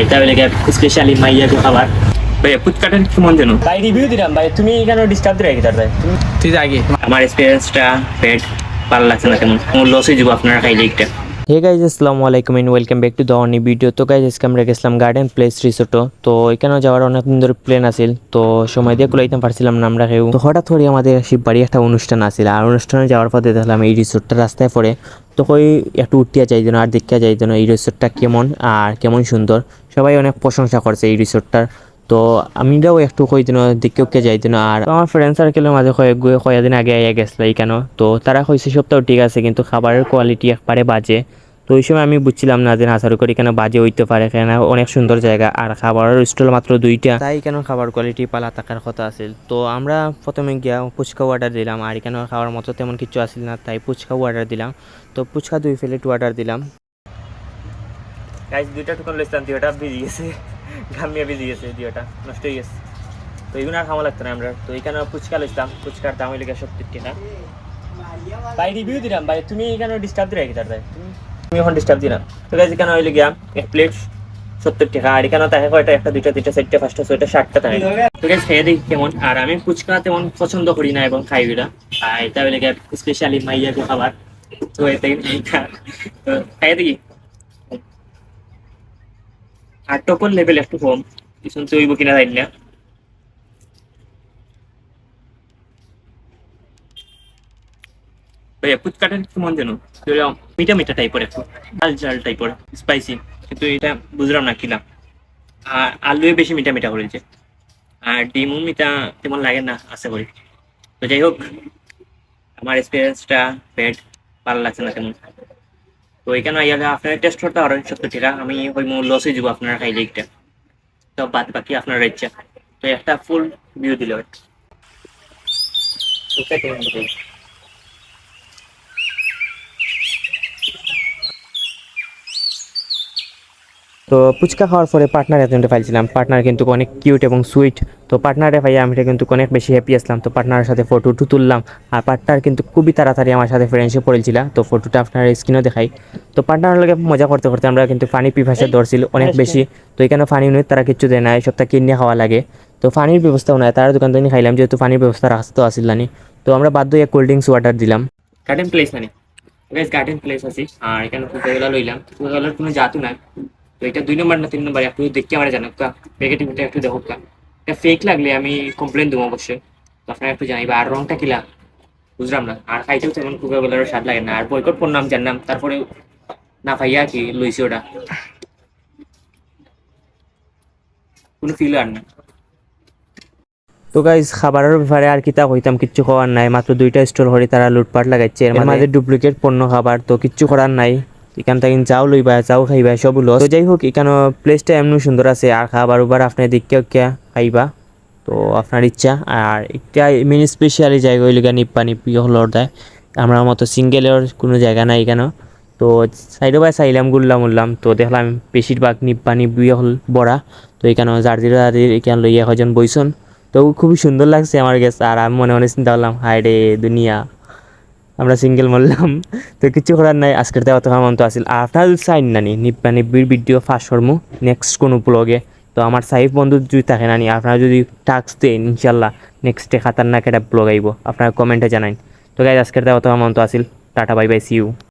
এটা হলে স্পেশালি মাইয়াকে খাবার? ভাইয়া ফুচকাটা কেমন যেন? ভাই রিভিউ দিলাম ভাই তুমি কেন ডিস্টার্ব দিলে তার ভাই? তুই আগে আমার এক্সপিরিয়েন্সটা পেট ভালো লাগছে না কেমন লসই লস হয়ে যাব আপনারা খাইলে একটা। হে গাইজ আসসালামু আলাইকুম and welcome back to the Oni video তো গাইজ আজকে আমরা গেছিলাম গার্ডেন প্লেস রিসোর্টও তো এখানেও যাওয়ার অনেক দিন ধরে প্ল্যান আছিল। তো সময় দিয়ে কুলাইতে পারছিলাম না আমরা কেউ তো হঠাৎ করে আমাদের শিববাড়ি একটা অনুষ্ঠান আছিল। আর অনুষ্ঠানে যাওয়ার পথে দেখলাম এই রিসোর্টটা রাস্তায় পড়ে। তো কই, একটু উঠিয়া যাই যেন আর দেখিয়া যাই যেন এই রিসোর্টটা কেমন আর কেমন সুন্দর। সবাই অনেক প্রশংসা করছে এই রিসোর্টটার তো আমিরাও একটু কই দিন দেখে উঠে যাই দিন। আর আমার ফ্রেন্ড সার্কেলের মাঝে কয়েক কয়েকদিন আগে আইয়া গেছিল এইখানেও। তো তারা কইছে সপ্তাহ ঠিক আছে কিন্তু খাবারের কোয়ালিটি একবারে বাজে। তো ওই সময় আমি বুঝছিলাম না যে নাসারু করে কেন বাজে হইতে পারে কেন অনেক সুন্দর জায়গা। আর খাবারের স্টল মাত্র দুইটা। তাই কেন খাবার কোয়ালিটি পালা থাকার কথা আছিল। তো আমরা প্রথমে গিয়া ফুচকা অর্ডার দিলাম আর কেন খাওয়ার মতো তেমন কিছু আসছিল না তাই ফুচকাও অর্ডার দিলাম। তো ফুচকা দুই প্লেট অর্ডার দিলাম। গাইজ দুইটা টুকন লইছিলাম দুইটা ভিজি গেছে। ঘামিয়ে ভিজি গেছে দুইটা নষ্ট হয়ে গেছে। তো এগুলো আর খাওয়া লাগতো না আমরা। তো এখানে ফুচকা লইছিলাম ফুচকার দাম হইলে টাকা। ভাই রিভিউ দিলাম। ভাই, তুমি এখানে ডিস্টার্ব দিলে কি তার তুমি এখন ডিস্টার্ব দিলাম। তো গাইজ এখানে হইলে গিয়া এক প্লেট সত্তর টাকা। আর এখানে থাকে কয়টা? একটা, দুইটা, তিনটা, চারটা, পাঁচটা, ছয়টা ষাটটা থাকে। তো গাইজ খেয়ে দেখি কেমন। আর আমি ফুচকা তেমন পছন্দ করি না এবং খাই ওইটা। আর এটা হইলে গিয়া স্পেশালি মাইয়াকে খাবার। তো এটা তো খাইয়ে দেখি। আর টপল লেভেল একটু কম পিছন চইব কিনা জানি না। ভাইয়া ফুচকাটা কেমন যেন এরকম মিঠা মিঠা টাইপের একটু ঝাল ঝাল টাইপের স্পাইসি কিন্তু এটা বুঝলাম না কিলাম আর আলুয়ে বেশি মিঠা মিঠা করেছে আর ডিমও মিঠা তেমন লাগে না আশা করি। তো যাই হোক আমার এক্সপিরিয়েন্সটা পেট ভালো লাগছে না তেমন তো এখানে আইয়ালে আপনারা টেস্ট করতে পারেন সত্য টাকা আমি ওই মূল লসে যাব আপনারা খাইলে একটা তো বাদ বাকি আপনার ইচ্ছা তো একটা ফুল ভিউ দিলে হয় তো ফুচকা খাওয়ার পরে পার্টনার অ্যাটেন্ডে পাইছিলাম। পার্টনার কিন্তু অনেক কিউট এবং সুইট তো পার্টনারে ভাই আমি কিন্তু অনেক বেশি হ্যাপি আসলাম। তো পার্টনারের সাথে ফটো টু তুললাম। আর পার্টনার কিন্তু খুবই তাড়াতাড়ি আমার সাথে ফ্রেন্ডশিপ পড়েছিল তো ফটোটা আপনার স্ক্রিনও দেখাই। তো পার্টনারের লগে মজা করতে করতে আমরা কিন্তু পানি পিপাসে ধরছিল অনেক বেশি। তো এখানে পানি নয় তারা কিছু দেয় না এই সপ্তাহ কিনে খাওয়া লাগে। তো পানির ব্যবস্থাও নাই তার দোকান থেকে খাইলাম যেহেতু পানির ব্যবস্থা রাস্তা আসিল না তো আমরা বাধ্য হয়ে কোল্ড ড্রিঙ্কস ওয়াটার দিলাম। গার্ডেন প্লেস মানে। গার্ডেন প্লেস আছে। আর এখানে কুকাগুলা লইলাম। কুকাগুলার কোনো নাই। এটা দুই নম্বর না তিন নম্বর একটু দেখতে আমার জানো কা প্যাকেটিংটা একটু দেখো কা এটা ফেক লাগলে আমি কমপ্লেন দেবো অবশ্যই। তো আপনারা একটু জানাইবা আর রংটা কিলা বুঝলাম না। আর খাইতেও তেমন কুকাগুলার স্বাদ লাগে না। আর বয়কট করলাম জানলাম তারপরে না পাইয়া কি লইছি ওটা? কোনো ফিল আর না। তো গাইজ খাবারের ব্যাপারে আর কিতা কইতাম কিচ্ছু খাওয়ার নাই। মাত্র দুইটা স্টোর হরি তারা লুটপাট লাগাইছে। এর মাঝে ডুপ্লিকেট পণ্য খাবার তো কিচ্ছু করার নাই। এখান থেকে যাও লইবা যাও খাইবা সব লস। তো যাই হোক, এখানে প্লেসটা এমনি সুন্দর আছে। আর খাবার উবার আপনার দিকে কে খাইবা। তো আপনার ইচ্ছা। আর একটা মিনি স্পেশালি জায়গা হইলে নিপ্পা, নিপ্পি হলর দেয় আমরা মতো সিঙ্গেলের কোনো জায়গা নাই এখানে তো সাইডে বাই চাইলাম গুললাম উল্লাম তো দেখলাম বেশিরভাগ নিপ্পা, নিপ্পি হল বড়া। তো এখানে জার্জির জার্জির, এখানে লইয়া কজন বইসন। তো খুবই সুন্দর লাগছে আমার কাছে আর আমি মনে মনে চিন্তা করলাম হায় রে দুনিয়া। আমরা সিঙ্গেল মারলাম। তো কিছু করার নাই, আজকের দেওয়া তো আমার তো আসিল যদি চাইন নানি, নিব্বা নিব্বির ভিডিও ফার্স্ট করব নেক্সট কোনো ব্লগে তো আমার সাইফ বন্ধু যদি থাকে নানি, আপনারা যদি টাস্ক দেন, ইনশাল্লাহ নেক্সটে খাতারনাক একটা ব্লগ আইব। আপনারা কমেন্টে জানাইন। তো গাইজ আজকের দেওয়া তো আমার তো আসিল tata bye bye see you